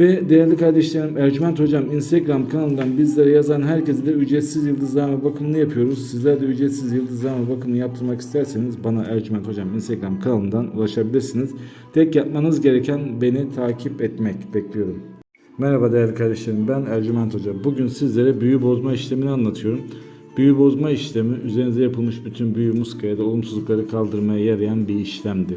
Ve değerli kardeşlerim Ercüment Hocam Instagram kanalından bizlere yazan herkese de ücretsiz yıldızlama bakımını yapıyoruz. Sizler de ücretsiz yıldızlama bakımını yaptırmak isterseniz bana Ercüment Hocam Instagram kanalından ulaşabilirsiniz. Tek yapmanız gereken beni takip etmek. Bekliyorum. Merhaba değerli kardeşlerim ben Ercüment Hoca. Bugün sizlere büyü bozma işlemini anlatıyorum. Büyü bozma işlemi üzerinize yapılmış bütün büyü muska ya da olumsuzlukları kaldırmaya yarayan bir işlemdir.